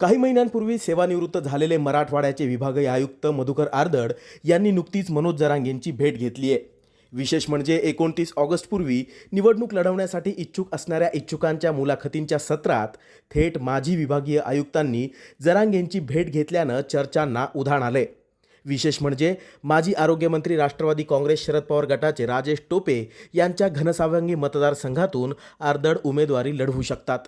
काही महिन्यांपूर्वी सेवानिवृत्त झालेले मराठवाड्याचे विभागीय आयुक्त मधुकर आर्दड यांनी नुकतीच मनोज जरांगेंची भेट घेतली आहे. विशेष म्हणजे एकोणतीस ऑगस्टपूर्वी निवडणूक लढवण्यासाठी इच्छुक असणाऱ्या इच्छुकांच्या मुलाखतींच्या सत्रात थेट माजी विभागीय आयुक्तांनी जरांगेंची भेट घेतल्यानं चर्चांना उधाण आले विशेष म्हणजे माजी आरोग्यमंत्री राष्ट्रवादी काँग्रेस शरद पवार गटाचे राजेश टोपे यांच्या घनसावंगी मतदारसंघातून आर्दड उमेदवारी लढवू शकतात.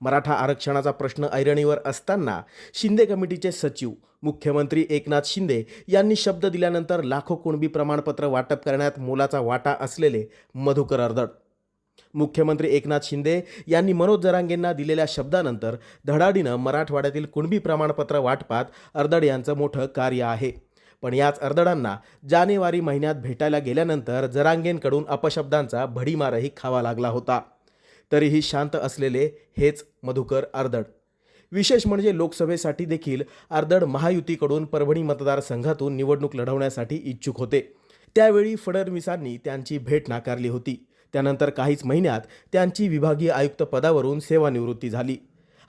मराठा आरक्षणाचा प्रश्न ऐरणीवर असताना शिंदे कमिटीचे सचिव मुख्यमंत्री एकनाथ शिंदे यांनी शब्द दिल्यानंतर लाखो कुणबी प्रमाणपत्र वाटप करण्यात मोलाचा वाटा असलेले मधुकर अर्दड. मुख्यमंत्री एकनाथ शिंदे यांनी मनोज जरांगेंना दिलेल्या शब्दानंतर धडाडीनं मराठवाड्यातील कुणबी प्रमाणपत्र वाटपात अर्दड यांचं मोठं कार्य आहे. पण याच अर्दडांना जानेवारी महिन्यात भेटायला गेल्यानंतर जरांगेंकडून अपशब्दांचा भडीमारही खावा लागला होता. तरीही शांत असलेले हेच मधुकर आर्दड. विशेष म्हणजे लोकसभेसाठी देखील आर्दड महायुतीकडून परभणी मतदारसंघातून निवडणूक लढवण्यासाठी इच्छुक होते. त्यावेळी फडणवीसांनी त्यांची भेट नाकारली होती. त्यानंतर काहीच महिन्यात त्यांची विभागीय आयुक्त पदावरून सेवानिवृत्ती झाली.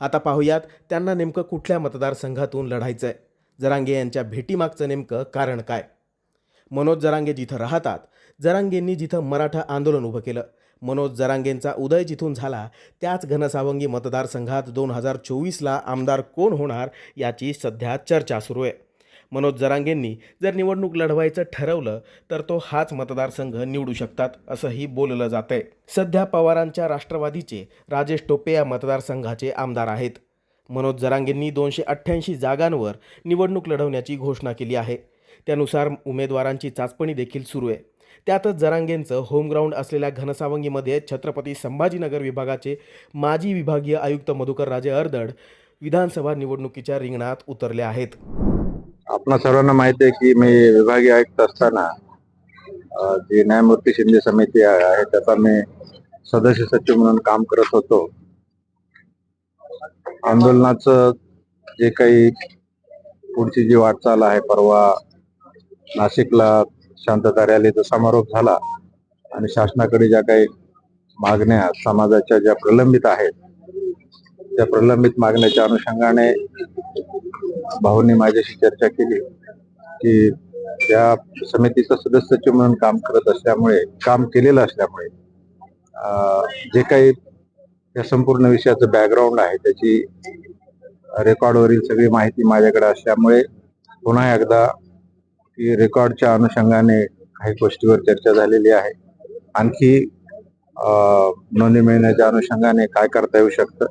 आता पाहूयात त्यांना नेमकं कुठल्या मतदारसंघातून लढायचं आहे जरांगे यांच्या भेटीमागचं नेमकं कारण काय? मनोज जरांगे जिथं राहतात जरांगेंनी जिथं मराठा आंदोलन उभं केलं. मनोज जरांगेंचा उदय जिथून झाला त्याच घनसावंगी मतदारसंघात दोन हजार चोवीसला आमदार कोण होणार याची सध्या चर्चा सुरू आहे. मनोज जरांगेंनी जर निवडणूक लढवायचं ठरवलं तर तो हाच मतदारसंघ निवडू शकतात असंही बोललं जात आहे सध्या पवारांच्या राष्ट्रवादीचे राजेश टोपे या मतदारसंघाचे आमदार आहेत. मनोज जरांगेंनी दोनशे अठ्ठ्याऐंशी जागांवर निवडणूक लढवण्याची घोषणा केली आहे. त्यानुसार उमेदवारांची चाचपणी देखील सुरू आहे. त्यातच जरांगेंचं होमग्राऊंड असलेल्या घनसावंगीमध्ये छत्रपती संभाजीनगर विभागाचे माजी विभागीय आयुक्त मधुकर राजे अर्दड विधानसभा निवडणुकीच्या रिंगणात उतरले आहेत. आपणा सर्वांना माहिती आहे की मी विभागीय आयुक्त असताना जी न्यायमूर्ती शिंदे समिती आहे त्याचा मी सदस्य सचिव म्हणून काम करत होतो. आंदोलनाचं जे काही पुढची जी वाटचाल आहे परवा नाशिकला शांतता रॅलीचा समारोप झाला. आणि शासनाकडे ज्या काही मागण्या समाजाच्या ज्या प्रलंबित आहेत त्या प्रलंबित मागण्याच्या अनुषंगाने भाऊंनी माझ्याशी चर्चा केली की त्या समितीचं सदस्य म्हणून काम करत असल्यामुळे काम केलेलं असल्यामुळे जे काही या संपूर्ण विषयाचं बॅकग्राऊंड आहे त्याची रेकॉर्डवरील सगळी माहिती माझ्याकडे असल्यामुळे पुन्हा एकदा की रेकॉर्डच्या अनुषंगाने काही गोष्टीवर चर्चा झालेली आहे. आणखी अं, नोंदी मिळण्याच्या अनुषंगाने काय करता येऊ शकतं?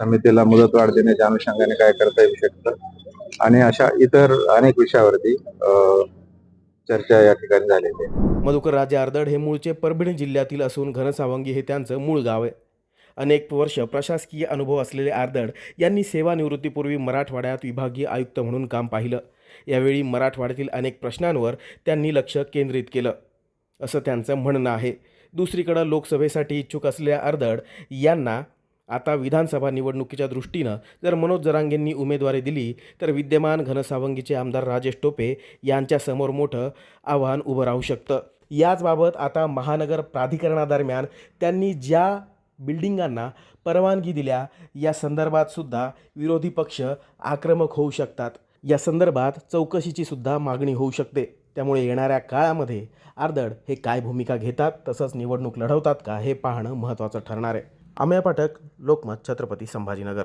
समितीला मुदतवाढ देण्याच्या अनुषंगाने काय करता येऊ शकतं? आणि अशा इतर अनेक विषयावरती चर्चा या ठिकाणी झालेली आहे. मधुकर राजे आर्दड हे मूळचे परभणी जिल्ह्यातील असून घनसावंगी हे त्यांचं मूळ गाव आहे. अनेक वर्ष प्रशासकीय अनुभव असलेले आर्दड यांनी सेवानिवृत्तीपूर्वी मराठवाड्यात विभागीय आयुक्त म्हणून काम पाहिलं. यावेळी मराठवाड्यातील अनेक प्रश्नांवर त्यांनी लक्ष केंद्रित केलं. असं त्यांचं म्हणणं आहे. दुसरीकडं लोकसभेसाठी इच्छुक असलेल्या अर्धड यांना आता विधानसभा निवडणुकीच्या दृष्टीनं जर मनोज जरांगेंनी उमेदवारी दिली तर विद्यमान घनसावंगीचे आमदार राजेश टोपे यांच्यासमोर मोठं आव्हान उभं राहू शकतं. याचबाबत आता महानगर प्राधिकरणादरम्यान त्यांनी ज्या बिल्डिंगांना परवानगी दिल्या या संदर्भात सुद्धा विरोधी पक्ष आक्रमक होऊ शकतात. या संदर्भात चौकशीची सुद्धा मागणी होऊ शकते. त्यामुळे येणाऱ्या काळामध्ये आर्दड हे काय भूमिका घेतात तसंच निवडणूक लढवतात का हे पाहणं महत्त्वाचं ठरणार आहे. आम्या पाठक लोकमत छत्रपती संभाजीनगर.